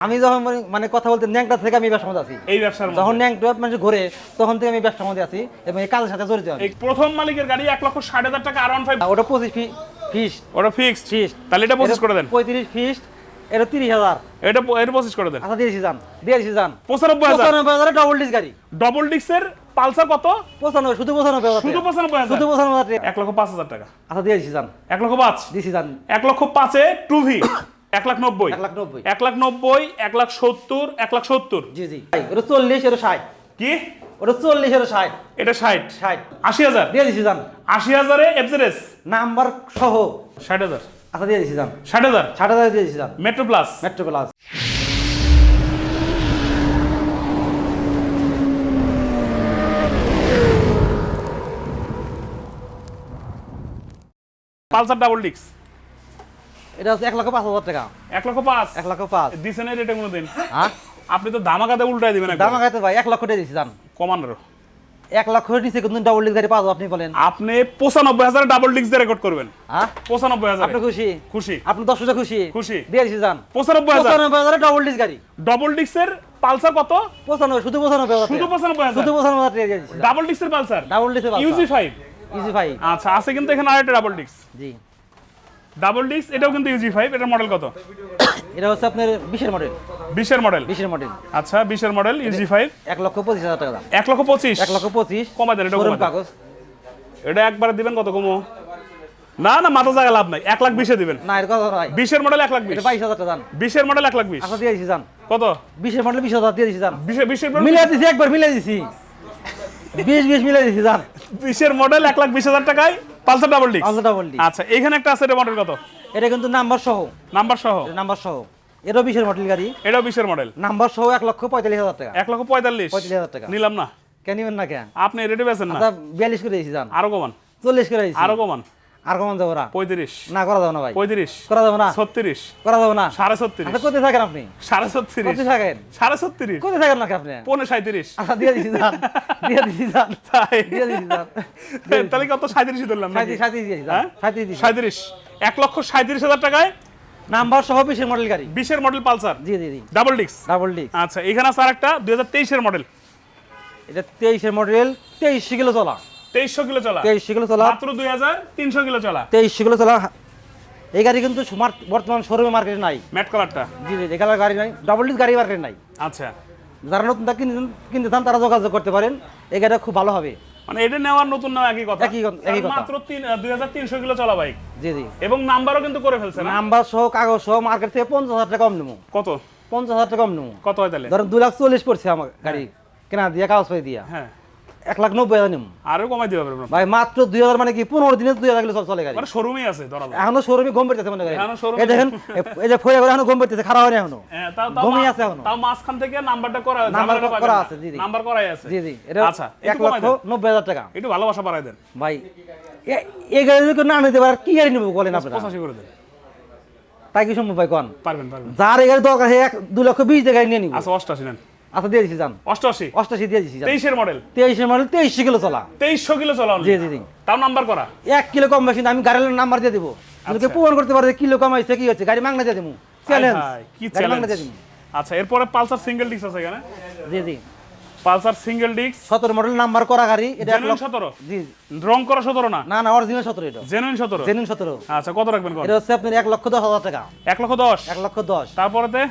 আমি যখন মানে- মানে কথা বলতে ন্যাংটা থেকে আমি ব্যবসার মধ্যে আছি। এই ব্যবসার। যখন ন্যাংটা মানুষ ঘুরে তখন থেকে আমি ব্যবসার মধ্যে আছি এবং এই কাজের সাথে জড়িত এই প্রথম মালিকের গাড়ি এক লক্ষ ষাট হাজার টাকা আর ওয়ান ফাইভ ওটা পঁচিশ ফিস। ওটা ফিক্সড? ফিস। তাহলে এটা পঁচিশ করে দেন। পঁয়ত্রিশ ফিস এটা তিরিশ হাজার। এটা এটা পঁচিশ করে দেন। আচ্ছা দিয়েছি যান। দিয়েছি যান। পঁচানব্বই হাজার। পঁচানব্বই হাজারে ডবল ডিস গাড়ি। ডবল ডিক্সের পালসার কত? পঁচানব্বই শুধু পঁচানব্বই হাজার শুধু পঁচানব্বই হাজার। শুধু পঁচানব্বই হাজার এক লক্ষ পাঁচ হাজার টাকা। আচ্ছা দিয়েছি যান। এক লক্ষ পাঁচ। দিয়েছি যান। এক লক্ষ পাঁচে টু ভি এক লাখ নব্বই। এক লাখ নব্বই। এক লাখ নব্বই এক লাখ সত্তর এক লাখ সত্তর। জি জি। ওটা চল্লিশ এটা ষাট। কি? ওটা চল্লিশ এটা ষাট। এটা ষাট। ষাট। আশি হাজার? দিয়ে দিছি যান আশি হাজারে এফজেরেস নাম্বার সহ। ষাট হাজার। আচ্ছা দিয়ে দিছি যান ষাট হাজার? ষাট হাজার দিয়ে দিছি যান metro plus metro plus Pulsar double ডিক্স এটা হচ্ছে এক লক্ষ পাঁচ হাজার টাকা। এক লক্ষ পাঁচ? এক লক্ষ পাঁচ। দিচ্ছেন এই রেটে কোনো দিন হ্যাঁ? আপনি তো ধামাকাতে উল্টাই দিবেন দাম আগাইতে ভাই এক লক্ষ টাকা দিছি যান কমান্ডার এক লক্ষ নিচে কিন্তু ডাবল ডিস গাড়ি পাবো আপনি বলেন। আপনি পঁচানব্বই হাজার ডাবল ডিক্স দিয়ে রেকর্ড করবেন। হ্যাঁ? পঁচানব্বই হাজার। আপনি খুশি? খুশি। আপনি দশ হাজার খুশি? খুশি। দিয়ে দিছি যান পঁচানব্বই হাজার। পঁচানব্বই হাজারে ডবল ডিস গাড়ি। ডবল ডিক্সের পালসার কত? পঁচানব্বই শুধু পঁচানব্বই হাজার শুধু পঁচানব্বই হাজার। শুধু পঁচানব্বই হাজার দিয়ে দিছি ডাবল ডিক্সের পালসার? ডাবল ডিসে ইউজি ফাইভ ইজি ভাই আচ্ছা আছে কিন্তু এখানে আরেকটা ডাবল ডিক্স জি। ডাবল ডিক্স এটাও কিন্তু ইউজি ফাইভ এটার মডেল কত? এটা হচ্ছে আপনার বিশের মডেল বিশের মডেল বিশের মডেল আচ্ছা বিশের মডেল ইউজি ফাইভ এক লক্ষ পঁচিশ হাজার টাকা এক লক্ষ পঁচিশ? এক লক্ষ পঁচিশ। কমাই দেন এটা কাগজ। এটা একবার দিবেন কত কমো? না না মাথা জায়গা লাভ নাই। এক লাখ বিশে দিবেন। না এর কথা নয় বিশের মডেল এক লাখ বিশ। বাইশ হাজার টাকা বিশের মডেল এক লাখ বিশ। আচ্ছা দিয়ে দিছি যান কত? বিশের মডেল বিশ হাজার দিয়ে দিছি যান বিশে বিশের মিলাই দিছি একবার মিলাই দিছি। বিশ বিশ মিলাই দিছি যান বিশের মডেল এক লাখ বিশ হাজার টাকায়? Pulsar double disc Pulsar double D আচ্ছা এখানে একটা আছে এটা মডেল কত? এটা কিন্তু নাম্বার সহ। নাম্বার সহ? নাম্বার সহ। এটাও বিশের মডেল গাড়ি। এটাও বিশের মডেল নাম্বার সহ এক লক্ষ পঁয়তাল্লিশ হাজার টাকা। এক লক্ষ পঁয়তাল্লিশ? পঁয়তাল্লিশ হাজার টাকা। নিলাম না। কেন নিবেন না কেন? আপনি রেডি পেয়েছেন না? আচ্ছা বিয়াল্লিশ করে দিয়েছি জান আরও কমান। চল্লিশ করে দিয়েছি। আরও কমান। আর কমান যাব না। পঁয়ত্রিশ। না করা যাবে না ভাই। পঁয়ত্রিশ। করা যাবে না। ছত্রিশ। করা যাবে না। সাড়ে ছত্রিশ। আচ্ছা কোথায় থাকেন আপনি? সাড়ে ছত্রিশ। কোথায় থাকেন? সাড়ে ছত্রিশ। কোথায় থাকেন নাকি আপনি? পৌনে সাঁত্রিশ আচ্ছা দিয়ে দিছি যান। দিয়ে দিছি যান। দিয়ে দিছি যান। তাহলে কত সাঁত্রিশ ধরলাম সাঁত্রিশ সাঁত্রিশ দিয়েছি হ্যাঁ? সাঁত্রিশ সাঁত্রিশ এক লক্ষ সাঁত্রিশ হাজার টাকায়? নাম্বার সহ বিশের মডেল গাড়ি। বিশের মডেল পালসার? জি জি জি ডাবল ডিক্স ডাবল আচ্ছা এখানে আছে আরেকটা দুই হাজার তেইশের মডেল। এটা তেইশের মডেল তেইশশো কিলো চলা। তেইশশো কিলো চলা। তেইশশো কিলো চলা। মাত্র দুই হাজার তিনশো কিলো চলা। তেইশশো কিলো চলা। এই গাড়ি কিন্তু বর্তমান শোরুমে মার্কেটে নাই। ম্যাট কালারটা জি জি এখানে গাড়ি নাই। ডাবল ডিস গাড়ি মার্কেটে নাই। আচ্ছা। যারা নতুন কিনতে চান তারা যোগাযোগ করতে পারেন। এই গাড়িটা খুব ভালো হবে। মানে এটা নেওয়ার নতুন নেওয়া একই কথা। একই একই কথা। মাত্র তিন দুই হাজার তিনশো কিলো চলা বাইক জি জি। এবং নাম্বারও কিন্তু করে ফেলছে নাম্বার সহ কাগজ সহ মার্কেট থেকে পঞ্চাশ হাজার টাকা কম নেব। কত? পঞ্চাশ হাজার টাকা কম নেব। কত হয় তাহলে? ধরেন দু লাখ চল্লিশ পড়ছে আমার গাড়ি। কেনা দিয়া কাগজ পাই দিয়া। হ্যাঁ। এক লাখ নব্বই হাজার নেব আরও কমাই দিতে পারবেন ভাই মাত্র দুই হাজার মানে কি পনেরো দিনে দুই হাজার কিলো চলে গাড়ি। মানে শোরুমই আছে ধরা এখনও শোরুমে গম পেতেছে মনে করেন। এই দেখেন এই যে ফয়ে করে এখনও গম পেতেছে খারাপ হয়নি এখনও। হ্যাঁ, মা- আছে এখনও। তাও মাঝখান থেকে নাম্বারটা করা নাম্বার ঝামেলাটা করা আছে, জি, জি। নাম্বার করাই আছে। জি জি এটা আচ্ছা এক লক্ষ দেন নব্বই হাজার টাকা। একটু ভালোবাসা বাড়াই দেন। ভাই এ- এই গাড়ি যদি না নিতে পারে কি গাড়ি নেব বলেন আপনারা? পঁচাশি করে দেন। তাই কি সম্ভব ভাই কন? পারবেন পারবেন। যার এই গাড়ি দরকার এক দুই লক্ষ বিশ টাকা নিয়ে নিবো। আচ্ছা অষ্টাশি নেন। আচ্ছা দিয়ে দিছি যান অষ্টআশি। অষ্টাশি দিয়ে দিছি তেইশের মডেল তেইশের মডেল তেইশশো কিলো চলা। তেইশশো কিলো চলা জি জি জি। তাও নাম্বার করা। এক কিলো কম বেশি আমি গাড়ির নাম্বার দিয়ে দিব। আচ্ছা। প্রমাণ করতে পারে যে কিলো কমাইছে কি হচ্ছে গাড়ি মাংনা দিয়ে দিব চ্যালেঞ্জ কি চ্যালেঞ্জ আচ্ছা এরপরে পালসার সিঙ্গেল ডিস্ক আছে এখানে। জি জি। পালসার সিঙ্গেল ডিস্ক সতেরো মডেল নাম্বার করা গাড়ি এটা এক জেনুইন লক্ষ সতেরো? জি। রং করা সতেরো না? না না অরিজিনাল সতেরো এটা। জেনুইন সতেরো? জেনুইন সতেরো। আচ্ছা কত রাখবেন এটা হচ্ছে আপনার এক লক্ষ দশ হাজার টাকা। এক লক্ষ দশ? এক লক্ষ দশ। তারপরেতে?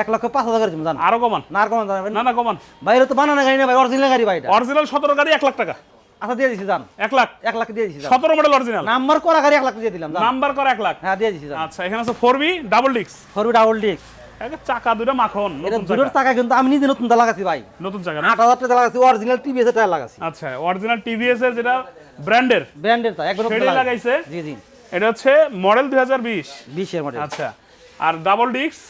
এক লক্ষ পাঁচ হাজার দিব জান? আরও কমান। না আর কমান জানাবেন না না কমান। বাইরে তো বানানো গাড়ি না ভাই অরিজিনাল গাড়ি ভাই এটা। অরিজিনাল সতেরো গাড়ি এক লাখ টাকা। আচ্ছা দিয়ে দিছি জান। এক লাখ। এক লাখ দিয়ে দিছি জান। সতেরো মডেল অরিজিনাল নাম্বার করা গাড়ি এক লাখ দিয়ে দিলাম জান। নাম্বার করা এক লাখ। হ্যাঁ দিয়ে দিছি আচ্ছা এখানে আছে four B double disc four B double disc চাকা দুটো মাখন দুটোর চাকা। কিন্তু আমি নিজে নতুন লাগাচ্ছি ভাই। নতুন চাকা না? আট হাজার টাকা লাগাচ্ছি অরিজিনাল টিভিএস এর টায়ার লাগাচ্ছি আচ্ছা অরিজিনাল টিভিএস এর যেটা ব্র্যান্ডের ব্র্যান্ডের তা একদম লাগাইছে। জি জি। এটা হচ্ছে মডেল দুই হাজার বিশ। বিশের মডেল আচ্ছা আর ডাবল ডিস্ক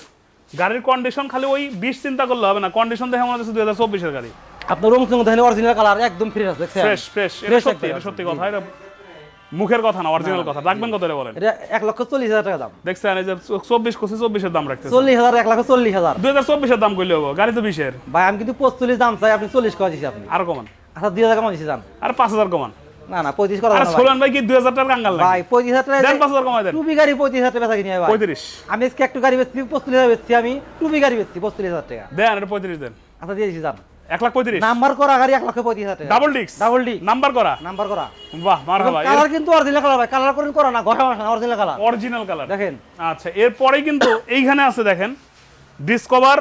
গাড়ির কন্ডিশন খালি ওই বিশ চিন্তা করলে হবে না। কন্ডিশন দেখে মনে হচ্ছে দুই হাজার চব্বিশের গাড়ি। আপনার রং সঙ্গে দেখেন অরিজিনাল কালার একদম ফ্রেশ আছে? ফ্রেশ ফ্রেশ এটা সত্যি এটা সত্যি কথা এটা মুখের কথা না অরিজিনাল কথা। রাখবেন কত বলেন? এটা এক লক্ষ চল্লিশ হাজার টাকা দাম। দেখছেন এই যে চব্বিশ কোসি চব্বিশের দাম রাখতেছে। চল্লিশ হাজার এক লক্ষ চল্লিশ হাজার। দুই হাজার চব্বিশের দাম করলে হব গাড়ি তো বিশের। ভাই আমি কিন্তু পঁচল্লিশ দাম চাই আপনি চল্লিশ করে দিচ্ছি আপনি। আরও কমান। আচ্ছা দুই হাজার কমান দিচ্ছি দাম আর পাঁচ হাজার কমান। না না পঁয়ত্রিশ করা আরে। সোলান ভাই কি দুই হাজার টাকা কাঙ্গাল ভাই টাকা দেন কমাই দেন। টুপি গাড়ি পঁয়ত্রিশ হাজার টাকা বেচা কিনি ভাই। পঁয়ত্রিশ। আমি আজকে একটু গাড়ি বেচছি পঁয়ত্রিশ হাজার বেচছি আমি। টুপি গাড়ি বেচছি পঁয়ত্রিশ হাজার টাকা। দেন এটা পঁয়ত্রিশ দেন। আচ্ছা দিয়ে এক লাখ পঁয়ত্রিশ। নাম্বার করা গাড়ি এক লক্ষ পঁয়ত্রিশ হাজার ডাবল ডিক্স ডাবল ডি নাম্বার করা। নাম্বার করা। বাহ মার ভাই। কালার কিন্তু অরিজিনাল কালার ভাই। কালার করেন করা না ঘষা মাসা অরিজিনাল কালার অরিজিনাল কালার দেখেন। আচ্ছা এরপরে কিন্তু এইখানে আছে দেখেন। ডিসকভার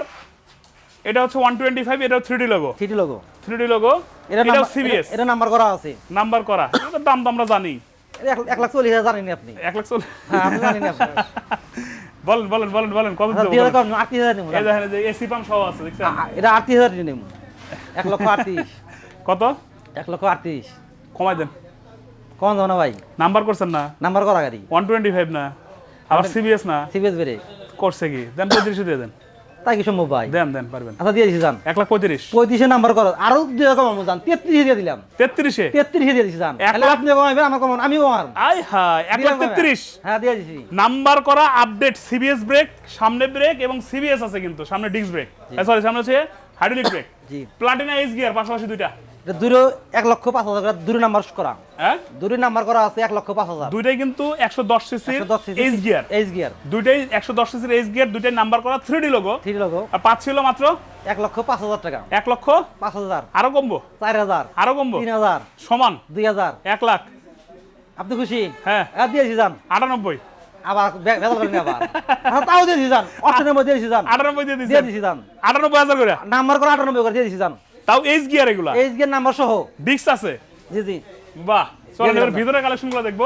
এটা হচ্ছে ওয়ান টোয়েন্টি ফাইভ এটা three D logo city logo three D logo এটা সিবিএস এটা- নাম্বার করা আছে। নাম্বার করা। এটার দাম তো আমরা জানি। এক- লাখ চল্লিশ হাজার জানেন আপনি। এক লাখ চল্লিশ হ্যাঁ আপনি জানেন আপনি। বলেন বলেন বলেন বলেন কত আচ্ছা, দেবো আটত্রিশ হাজার নেব এই দেখেন যে এসি পাম্প সহ আছে দেখছেন? এটা আটত্রিশ হাজার নেব। এক লক্ষ আটত্রিশ। কত? এক লক্ষ আটত্রিশ। কমাই দেন। কম যাব না ভাই। নাম্বার করছেন না? নাম্বার করা গাড়ি। ওয়ান টোয়েন্টি ফাইভ না। আবার সিবিএস না? সিবিএস বেড়ে। করছে কি? দেন পঁয়ত্রিশে দিয়ে দেন। তাই কি সম্ভব ভাই? দেন দেন পারবেন। আচ্ছা দিয়ে দিছি যান। এক লাখ পঁয়ত্রিশ। পঁয়ত্রিশে নাম্বার করো আরও দুই রকম কমাবো যান। তেত্রিশে দিয়ে দিলাম। তেত্রিশে? তেত্রিশে দিয়ে দিছি যান। এক তাহলে লাখ- আপনি কমাবেন আমার কমান আমি কমান আই এক লাখ তেত্রিশ। হ্যাঁ দিয়ে দিছি। নাম্বার করা আপডেট সিবিএস ব্রেক সামনে ব্রেক এবং সিবিএস আছে কিন্তু সামনে ডিস্ক ব্রেক। সরি সামনে হচ্ছে হাইড্রোলিক ব্রেক। জি। প্লাটিনা এইচ গিয়ার পাশাপাশি দুইটা। এটা এক লক্ষ পাঁচ হাজার করে দুটো নাম্বার করা। হ্যাঁ? দুটো নাম্বার করা আছে এক লক্ষ পাঁচ হাজার। দুইটাই কিন্তু একশো দশ সিসির দশ এইচ গিয়ার এইচ গিয়ার দুইটাই একশো দশ সিসির এইচ গিয়ার দুইটাই নাম্বার করা three D logo three logo আর পাচ্ছিল মাত্র? এক লক্ষ পাঁচ হাজার টাকা। এক লক্ষ? পাঁচ হাজার। আরও কমবো? চার হাজার। আরও কমবো? তিন হাজার। সমান? দুই হাজার। এক লাখ। আপনি খুশি? হ্যাঁ। হ্যাঁ দিয়েছি যান। আটানব্বই। আবার বে- ভেজাল করেন আবার। তাও দিয়েছি যান। অষ্টানব্বই দিয়েছি যান। আটানব্বই দিয়ে দিয়ে দিচ্ছেন দিয়েছি যান। আটানব্বই হাজার করে? নাম্বার করে আটানব্বই করে দিয়ে দিয়েছি যান। তাও এইচ গিয়ার এগুলা? এইচ গিয়ার নাম্বার সহ। ডিস্ক আছে? জি জি। বাহ চলো দিয়ে এবার ভিতরে কালেকশনগুলো দেখব।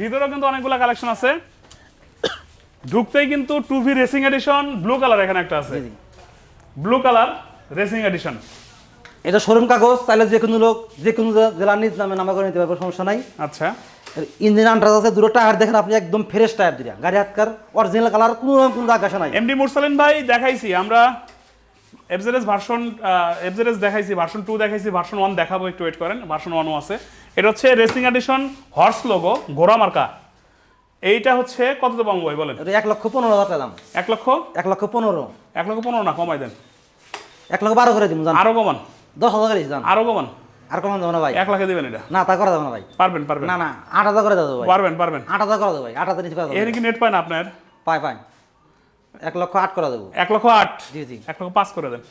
ভিতরে কিন্তু অনেকগুলো কালেকশন আছে। ঢুকতেই কিন্তু two V racing edition blue colour এখানে একটা আছে। জি জি। ব্লু কালার রেসিং এডিশন এটা শোরুম কাগজ তাহলে যে কোনো লোক যে কোনো জেলার নিজ নামে নামা করে নিতে পারবে সমস্যা নাই। আচ্ছা। ইঞ্জিন আন্ডার আছে দুটো টায়ার দেখেন আপনি একদম ফ্রেশ টায়ার দিলেন গাড়ি হাতকার অরিজিনাল কালার কোনো রকম কোনো দাগ আসে নাই এমডি মুরসালিন ভাই দেখাইছি আমরা এফজেডএস ভার্সন এফজেডএস দেখাইছি ভার্সন টু দেখাইছি ভার্সন ওয়ান দেখাবো একটু ওয়েট করেন ভার্সন ওয়ানও আছে। এটা হচ্ছে রেসিং এডিশন হর্স লোগো ঘোড়া মার্কা। এইটা হচ্ছে কত পাবো ভাই বলেন? এটা এক লক্ষ পনেরো হাজার দাম। এক লক্ষ? এক লক্ষ পনেরো। এক লক্ষ পনেরো না কমাই দেন। এক লক্ষ বারো করে দিব জান। আরও কমান। দশ হাজার করে জান। আরও কমান। আর কমান যাব না ভাই। এক লাখে দিবেন এটা? না তা করা যাবে না ভাই। পারবেন পারবেন। না না আট হাজার করে দেবো ভাই। পারবেন পারবেন। আট হাজার করে দেবো ভাই আট হাজার নিচে করে দেবো এখানে কি নেট পায় না আপনার? পাই পাই এক লক্ষ আট করে দেবো। এক লক্ষ আট? জি জি। এক লক্ষ পাঁচ করে দেন।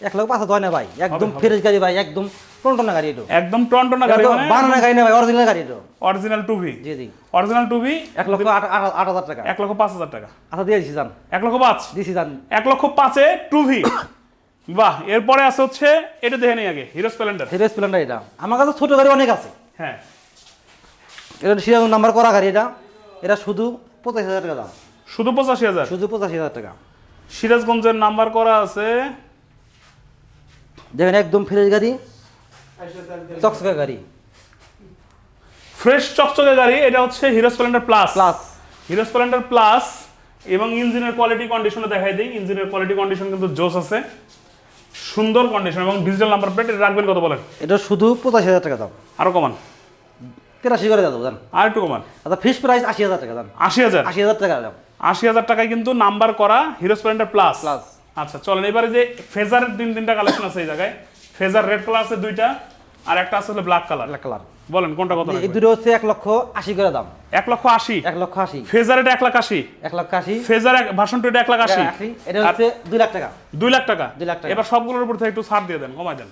এক লক্ষ পাঁচ হাজার হয় না ভাই। একদম। ফ্রেশ গাড়ি ভাই একদম টনটনা গাড়ি এটা। একদম টনটনা গাড়ি মানে বানানো গাড়ি না ভাই অরিজিনাল গাড়ি এটা। অরিজিনাল টুভি জি জি। অরিজিনাল টুভি এক লক্ষ আট হাজার টাকা। এক লক্ষ পাঁচ হাজার টাকা। আচ্ছা দিয়ে দিচ্ছি যান। এক লক্ষ পাঁচ? দিচ্ছি যান। এক লক্ষ পাঁচে টুভি বাহ এরপরে আছে হচ্ছে এটা দেখে নেই আগে হিরো স্প্লেন্ডার। হিরো স্প্লেন্ডার এটা। আমার কাছে ছোট গাড়ি অনেক আছে। হ্যাঁ। এটা সিরিয়াল নাম্বার করা গাড়ি এটা। এটা শুধু পঁচাশি হাজার টাকা দাম। শুধু পঁচাশি হাজার? শুধু পঁচাশি হাজার টাকা। সিরাজগঞ্জের নাম্বার করা আছে। দেখেন একদম ফ্রেশ গাড়ি। চকচকা গাড়ি। ফ্রেশ চকচকে গাড়ি এটা হচ্ছে Hero Splendor plus. Plus. Hero Splendor plus এবং ইঞ্জিনের কোয়ালিটি কন্ডিশনে দেখাই দিই। ইঞ্জিনের কোয়ালিটি কন্ডিশন কিন্তু জোস আছে। সুন্দর কন্ডিশন এবং ডিজিটাল নাম্বার প্লেট এটা রাখবেন কত বলেন? এটা শুধু পঁচাশি হাজার টাকা দাম। আরও কমান। তেরাশি করে দেবো জান। আর একটু কমান। আচ্ছা ফিক্স প্রাইস আশি হাজার টাকা দাম আশি হাজার? আশি হাজার টাকা দাম আশি হাজার টাকায় কিন্তু নাম্বার করা হিরো স্প্লেন্ডার প্লাস Plus। আচ্ছা চলেন এবারে যে ফেজারের তিন তিনটা কালেকশন আছে এই জায়গায়। ফেজার রেড কালার আছে দুইটা আর একটা আছে হলো ব্ল্যাক কালার ব্ল্যাক কালার বলেন কোনটা কত এই দুটো হচ্ছে এক লক্ষ আশি করে দাম। এক লক্ষ আশি? এক লক্ষ আশি। ফেজার এটা এক লাখ আশি? এক লক্ষ আশি। ফেজার টু এটা এক লাখ আশি? এটা হচ্ছে দুই লাখ টাকা। দুই লাখ টাকা? দুই লাখ টাকা। এবার সবগুলোর উপর থেকে একটু ছাড় দিয়ে দেন কমাই দেন।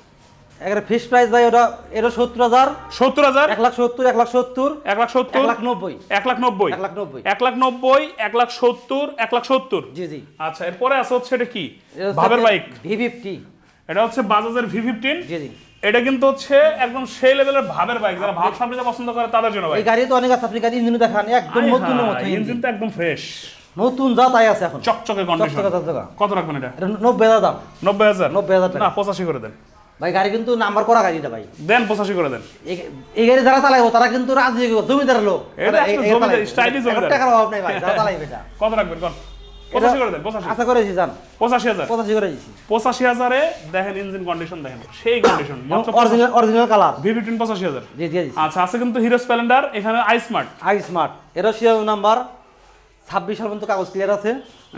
এখানে ফিক্স প্রাইস ভাই ওটা এটা সত্তর হাজার। সত্তর হাজার? এক লাখ সত্তর এক লাখ সত্তর। এক লাখ সত্তর? এক লাখ নব্বই। এক লাখ নব্বই? এক লাখ নব্বই। এক লাখ নব্বই এক লাখ সত্তর এক লাখ সত্তর? জি জি। আচ্ছা এরপরে আছে হচ্ছে এটা কি? ভাবের বাইক। ভি ফিফটি এটা হচ্ছে বাজাজের ভি ফিফটিন জি জি। এটা কিন্তু হচ্ছে একদম সেই লেভেলের ভাবের বাইক। যারা ভাব সামনে পছন্দ করে তাদের জন্য এই গাড়ি তো অনেক আছে আপনি গাড়ি ইঞ্জিন দেখান একদম নতুন মতো ইঞ্জিন তো একদম ফ্রেশ নতুন যা তাই আছে এখন। চকচকে কন্ডিশন কত রাখবেন এটা? এটা নব্বই হাজার দাম। নব্বই হাজার? নব্বই হাজার না টাকা। পঁচাশি করে দেন। ভাই গাড়ি কিন্তু নাম্বার করা গাড়িটা ভাই। দেন পঁচাশি করে দেন। এই- গাড়ি যারা চালাইবো তারা কিন্তু রাজি জমিদার লোক। টাকার অভাব নেই ভাই যারা চালাইবে এটা। কত রাখবেন কোন? পঁচাশি করে দেন পঁচাশি। আশা করেছি জান পঁচাশি হাজার। পঁচাশি করে দিচ্ছি পঁচাশি হাজারে দেখেন ইঞ্জিন কন্ডিশন দেখেন। সেই condition original original colour V fifteen পঁচাশি হাজার। জি আচ্ছা আছে কিন্তু হিরো স্প্লেন্ডার এখানে i smart i smart serial number ছাব্বিশ সাল পর্যন্ত কাগজ ক্লিয়ার আছে।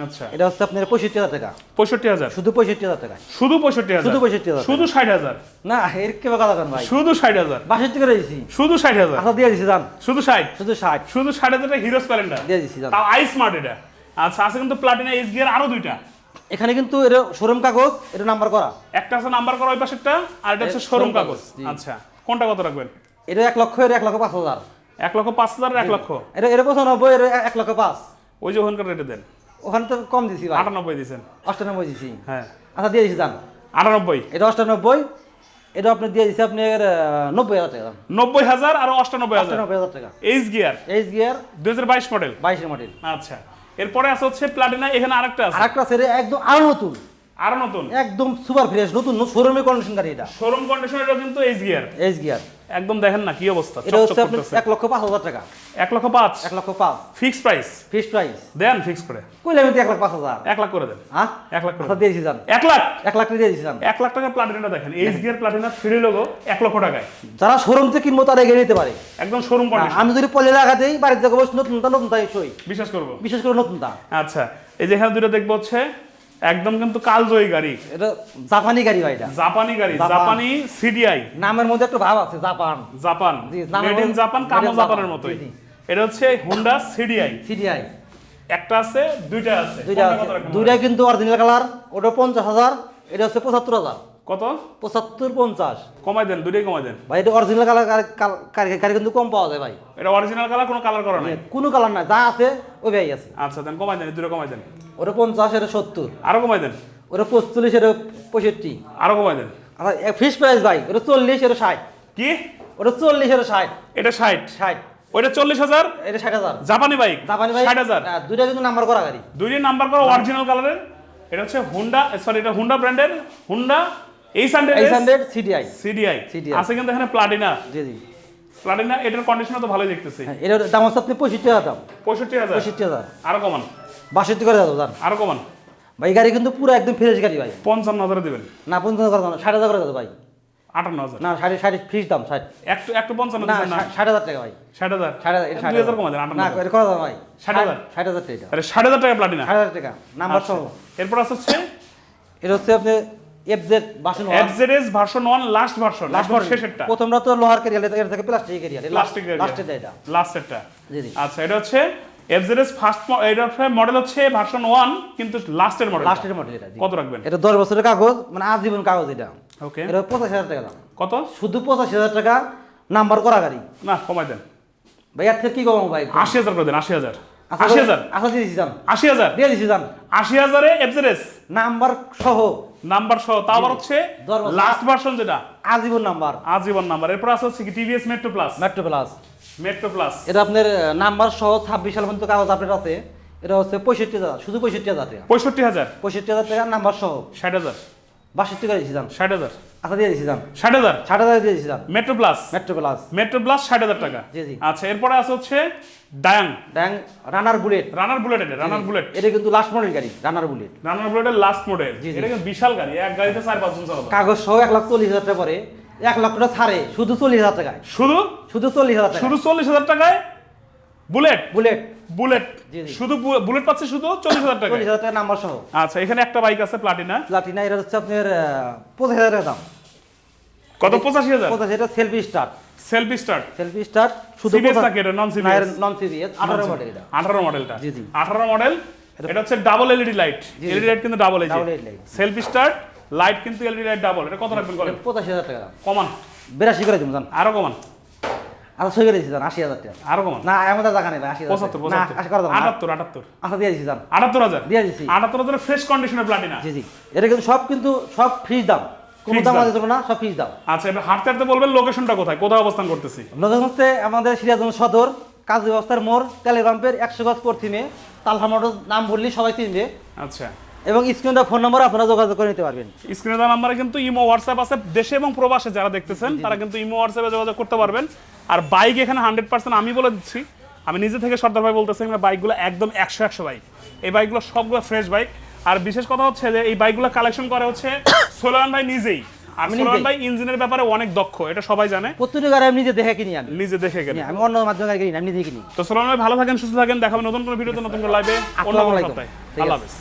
আচ্ছা। এটা হচ্ছে আপনার পঁয়ষট্টি হাজার টাকা। পঁয়ষট্টি হাজার? শুধু পঁয়ষট্টি হাজার টাকা শুধু পঁয়ষট্টি হাজার? শুধু 65,000 শুধু ষাট হাজার? না এর কে কথা কেন ভাই। শুধু ষাট হাজার? বাষট্টি করে দিয়েছি। শুধু ষাট হাজার? আচ্ছা দিয়ে জান শুধু ষাট? শুধু ষাট। শুধু ষাট হাজার হিরো স্প্লেন্ডার দিয়ে তাও আই স্মার্ট এটা। আচ্ছা আছে কিন্তু প্লাটিনা এস গিয়ার আরও দুইটা। এখানে কিন্তু এটা শোরুম কাগজ এটা নাম্বার করা। একটা আছে নাম্বার করা ওই পাশেরটা আর এটা হচ্ছে শোরুম কাগজ। আচ্ছা কোনটা কত রাখবেন? এটা এক লক্ষ এটা এক লক্ষ পাঁচ হাজার। এক লক্ষ পাঁচ হাজার এক লক্ষ। এটা এটা পঁচানব্বই এটা এক লক্ষ পাঁচ। ওই যে ওখানকার রেটে দেন। ওখানে তো কম দিছি আটানব্বই দিয়েছেন অষ্টানব্বই দিছি। হ্যাঁ। আচ্ছা দিয়ে দিছি জান আটানব্বই। এটা অষ্টানব্বই এটা আপনি দিয়ে দিছি আপনার আহ, নব্বই হাজার টাকা। নব্বই হাজার আর অষ্টানব্বই হাজার। অষ্টানব্বই হাজার টাকা। এইচ গিয়ার এইচ গিয়ার দুই হাজার বাইশ মডেল বাইশের মডেল আচ্ছা। এরপরে আছে হচ্ছে প্লাটিনা এখানে আরেকটা আছে। আরেকটা আছে একদম আরও নতুন। আরও নতুন। একদম সুপার ফ্রেশ নতুন শোরুমের কন্ডিশন গাড়ি এটা। শোরুম কন্ডিশন এটা কিন্তু এইচ গিয়ার এইচ গিয়ার একদম দেখেন না কি অবস্থা? এটা হচ্ছে আপনার করতেছে। এক লক্ষ পাঁচ হাজার টাকা। এক লক্ষ পাঁচ? এক লক্ষ পাঁচ। Fix price? Fix price. দেন ফিক্স করে। কইলে আমি তো এক লাখ পাঁচ হাজার। এক লাখ করে দেন। হ্যাঁ? এক লাখ করে আচ্ছা দিয়ে জান এক লাখ? এক লাখ দিয়ে দিছি জান এক লাখ টাকা প্লাটিনাটা দেখেন। H gear Platina three logo এক লক্ষ টাকায়। যারা শোরুম থেকে কিনবো তারা এগিয়ে নিতে পারে। একদম শোরুম কন্ডিশন আমি যদি পলে লাগা দেই বাড়িতে যাব নতুন নতুন তাই সই। বিশ্বাস করব। বিশেষ করে নতুন তা আচ্ছা এই যেখানে দুটো দেখব হচ্ছে একদম কিন্তু কালজয়ী গাড়ি। এটা জাপানি গাড়ি ভাই এটা। জাপানি গাড়ি জাপানি। সিডিআই। নামের মধ্যে একটা ভাব আছে Japan. Japan. Made in Japan কামো জাপানের মতোই। এটা হচ্ছে হুন্ডা সিডিআই। সিডিআই। একটা আছে দুইটা আছে। দুইটা আছে? দুইটা কিন্তু অরিজিনাল কালার ওটা পঞ্চাশ হাজার এটা হচ্ছে পঁচাত্তর হাজার। কত? পঁচাত্তর পঞ্চাশ। কমাই দেন দুইটাই কমাই দেন। ভাই এটা অরিজিনাল কালার গাড়ি কিন্তু কম পাওয়া যায় ভাই। এটা অরিজিনাল কালার কোনো কালার করা নাই? কোনো কালার নাই যা আছে ওই ভাই আছে। আচ্ছা দেন কমাই দেন দুটো কমাই দেন। ওটা পঞ্চাশ এটা সত্তর। আরও কমাই দেন। ওটা পঁচল্লিশ এটা পঁয়ষট্টি। আরও কমাই দেন। আর ফিক্স প্রাইস ভাই ওটা চল্লিশ এটা ষাট। কি? ওটা চল্লিশ এটা ষাট। এটা ষাট। ষাট। ওইটা চল্লিশ হাজার? এটা ষাট হাজার। জাপানি বাইক জাপানি ভাই ষাট হাজার। হ্যাঁ, দুইটা কিন্তু নাম্বার করা গাড়ি। দুইটি নাম্বার করা অরিজিনাল কালারের এটা হচ্ছে হুন্ডা সরি এটা হুন্ডা ব্র্যান্ডের Honda eight hundred eight hundred CDI CDI আছে কিন্তু এখানে প্লাটিনা জি জি। প্লাটিনা এটার কন্ডিশন তো ভালোই দেখতেছি। হ্যাঁ, এটার দাম হচ্ছে আপনি পঁয়ষট্টি হাজার দাম। পঁয়ষট্টি হাজার? পঁয়ষট্টি হাজার। আরও কমান। বাষট্টি করে দাও জান আরও কমান। ভাই গাড়ি কিন্তু পুরো একদম ফ্রেশ গাড়ি ভাই। পঞ্চান্ন হাজারে দেবেন। না পঞ্চাশ করে দাও না ষাট হাজার করে দাও ভাই। আটান্ন হাজার। না ষাট ষাট ফিক্স দাম একটু একটু পঞ্চান্ন না দিচ্ছেন না? ষাট- ষাট হাজার টাকা ভাই। ষাট হাজার? ষাট হাজার এটা ষাট দুই হাজার হাজার। কমা দেন না করে দাও ভাই। ষাট হাজার? টাকা তাহলে ষাট হাজার টাকা প্লাটিনা ষাট হাজার টাকা নাম্বার সহ। এরপর আছে এটা হচ্ছে আপনি F Z version FZS version one last version last শেষেরটা। প্রথমটা তো লোহার কেরিয়াল এটা থেকে প্লাস্টিক কেরিয়াল প্লাস্টিক লাস্টে এটা লাস্টেরটা জি জি। আচ্ছা এটা হচ্ছে এফজেডএস ফার্স্ট এটা মডেল হচ্ছে ভার্সন ওয়ান কিন্তু লাস্টের মডেল লাস্টের মডেল এটা কত রাখবেন? এটা দশ বছরের কাগজ মানে আজীবন কাগজ এটা। ওকে। এটা পঁচাশি হাজার টাকা দাম। কত? শুধু পঁচাশি হাজার টাকা নাম্বার করা গাড়ি। না কমাই দেন। ভাই এর থেকে কি কমাবো ভাই? আশি হাজার করে দেন আশি হাজার। আচ্ছা, আশি হাজার? আচ্ছা দিয়ে দিছি যান আশি হাজার? দিয়ে দিছি যান আশি হাজারে এফজেডএস নাম্বার সহ। নাম্বার সহ তারপর হচ্ছে লাস্ট ভার্সন যেটা? আজীবন নাম্বার। আজীবন নাম্বার। এরপর আছে হচ্ছে কি TVS Metro plus Metro plus Metro plus এটা আপনার নাম্বার সহ ছাব্বিশ সাল পর্যন্ত কাগজ আপনার আছে। এটা হচ্ছে পঁয়ষট্টি হাজার শুধু পঁয়ষট্টি হাজার টাকা। পঁয়ষট্টি হাজার? পঁয়ষট্টি হাজার টাকা নাম্বার সহ। ষাট হাজার? বাষট্টি করে দিয়েছি যান ষাট হাজার। আচ্ছা দিয়ে দিয়েছি যান ষাট হাজার? ষাট হাজার দিয়ে দিয়েছি যান Metro plus? Metro plus. Metro plus ষাট হাজার টাকা? জি, জি। আচ্ছা এরপরে আছে হচ্ছে ডায়াং ড্যাং রানার বুলেট রানার বুলেট এটা রানার বুলেট এটা কিন্তু লাস্ট মডেল গাড়ি রানার বুলেট রানার বুলেটের লাস্ট মডেল। এটা কিন্তু বিশাল গাড়ি এক গাড়িতে চার পাঁচজন চালাবে কাগজ সহ এক লাখ চল্লিশ হাজার টাকা পরে এক লাখ টাকা ছাড়ে শুধু চল্লিশ হাজার টাকায়। শুধু? শুধু চল্লিশ হাজার টাকা শুধু চল্লিশ হাজার টাকায়? Bullet bullet bullet. শুধু বুলেট পাচ্ছে শুধু চল্লিশ হাজার টাকায় চল্লিশ হাজার টাকা নাম্বার সহ। আচ্ছা এখানে একটা বাইক আছে প্লাটিনা প্লাটিনা এটা হচ্ছে আপনার পঁচিশ হাজার টাকা দাম। কত? পঁচাশি হাজার? পঁচাশি এটা selfie start selfie start selfie start শুধু সিবিএস নাকি এটা? নন সিবিএস নন সিরিয়াস আঠারো মডেল এটা। আঠারো মডেলটা জি, জি। আঠারো মডেল এটা হচ্ছে double LED light. LED light কিন্তু double Double selfie start light কিন্তু এলইডি লাইট ডাবল এটা কত রাখবেন পঁচাশি হাজার টাকা। কমান। বিরাশি করে দিব জান। আরও কমান। আচ্ছা সই করে দিয়েছি জান আশি হাজার টাকা। আরও কমান না আমাদের জায়গা নেই আশি পঁচাত্তর পঁচাত্তর। আশি করে দেবো না। আটাত্তর আটাত্তর। আচ্ছা দিয়ে দিয়েছি জান। আটাত্তর হাজার? দিয়ে দিছি। আটাত্তর হাজার ফ্রেশ কন্ডিশনের প্লাটিনা জি জি। এটা কিন্তু সব কিন্তু সব ফ্রিজ দাম। কোনো দাম। না সব ফ্রিজ দাম। আচ্ছা এবার হাঁটতে হাঁটতে বলবেন লোকেশনটা কোথায়? কোথায় অবস্থান করতেছি? লোকেশন হচ্ছে আমাদের সিরাজগঞ্জ সদর কাজী ব্যবস্থার মোড় তেলের পাম্পের একশো গজ পশ্চিমে তালহা মোটর নাম বললেই সবাই চিনবে। আচ্ছা। এবং স্ক্রিনে ফোন নম্বর আপনারা যোগাযোগ করে নিতে পারবেন। স্ক্রিনে দেওয়া নাম্বারে কিন্তু ইমো হোয়াটসঅ্যাপ আছে। দেশে এবং প্রবাসে যারা দেখতেছেন তারা কিন্তু ইমো হোয়াটসঅ্যাপে যোগাযোগ করতে পারবেন। আর বাইক এখানে হান্ড্রেড পার্সেন্ট আমি বলে দিচ্ছি। আমি নিজে থেকে সর্দার ভাই বলতেছি এখানে বাইকগুলো একদম একশো একশো বাইক। এই বাইকগুলো সবগুলো ফ্রেশ বাইক। আর বিশেষ কথা হচ্ছে যে এই বাইকগুলো কালেকশন করে হচ্ছে সোলান ভাই নিজেই। আর আমি সোলামান ভাই ইঞ্জিনের ব্যাপারে অনেক দক্ষ এটা সবাই জানে। প্রত্যেকটা গাড়ি আমি নিজে দেখে কিনি আমি। নিজে দেখে গেলে আমি অন্য মাধ্যমে গাড়ি কিনি আমি নিজে কিনি। তো সোলামান ভাই ভালো থাকেন সুস্থ থাকেন দেখাবেন নতুন কোনো ভিডিওতে নতুন কোনো লাইভে অন্য কোনো আল্লাহ হাফেজ।